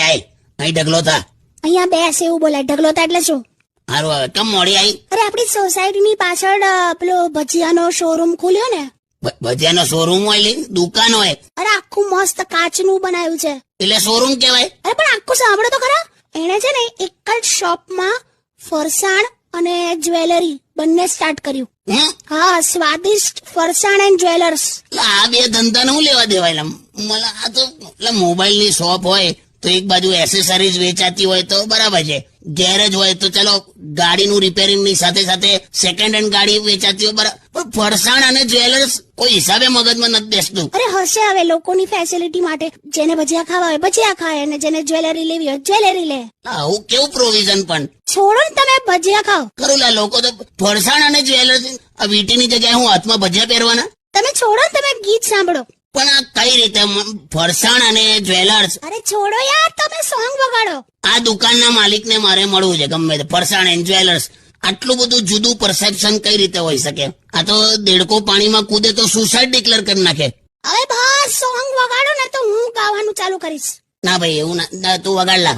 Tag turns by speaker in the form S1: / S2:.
S1: આય આય અહીં ઢગલો થા.
S2: અહીંયા બેસ એવું બોલાય ઢગલોતા એટલે શું?
S1: હારું હવે કેમ મોડી આવી
S2: અરે આપણી સોસાયટીની પાછળ અ, પેલો ભજીયાનો શોરૂમ ખુલ્યો ને?
S1: ભ- ભજીયાનો શોરૂમ હોય લી, દુકાન હોય?
S2: અરે આખું મસ્ત કાચનું બનાવ્યું છે.
S1: એટલે શોરૂમ કહેવાય?
S2: અરે પણ આખું સાંભળો તો ખરા. એણે છે ને એક જ શોપમાં ફરસાણ અને જ્વેલરી બંને સ્ટાર્ટ કર્યું.
S1: હમ?
S2: હા સ્વાદિષ્ટ ફરસાણ એન્ડ જ્વેલર્સ
S1: એટલે આ બે ધંધાને હું લેવા દેવાય? લા? મને આ તો મોબાઈલની શોપ હોય તો એક બાજુ એસેસરીઝ વેચાતી હોય તો બરાબર છે. ગેરેજ હોય તો ચલો ગાડીનું રિપેરિંગની સાથે સાથે સેકન્ડ હેન્ડ ગાડી વેચાતી હોય બરાબર પણ ફરસાણ અને જ્વેલર્સ કોઈ હિસાબે મગજમાં નથી બેસતું.
S2: અરે હશે હવે લોકોની ફેસિલિટી માટે. જેને ભજીયા ખાવા હોય ભજીયા ખાય અને જેને જ્વેલરી લેવી હોય જ્વેલરી લે.
S1: આવું કેવું પ્રોવિઝન પણ?
S2: છોડો ને તમે ભજીયા ખાઓ.
S1: ખરું લા લોકો તો ફરસાણ અને જ્વેલર્સ આ વીટીની જગ્યાએ હું હાથમાં ભજીયા પહેરવાના?
S2: તમે છોડો ને તમે ગીત સાંભળો.
S1: પણ આ કઈ રીતે? ફરસાણ અને જ્વેલર્સ.
S2: અરે છોડો યાર તમે સોંગ વગાડો.
S1: આ દુકાનના માલિકને મારે મળવું છે ગમે તે. ફરસાણ એન્ડ જ્વેલર્સ. આટલું બધું જુદું પરસેપ્શન કઈ રીતે હોઈ શકે? આ તો દેડકો પાણીમાં કૂદે તો સુસાઇડ ડિક્લેર કરી નાખે.
S2: હવે બસ સોંગ વગાડો ને તો હું ગાવાનું ચાલુ કરીશ.
S1: ના ભાઈ એવું ના- તું વગાડ લા.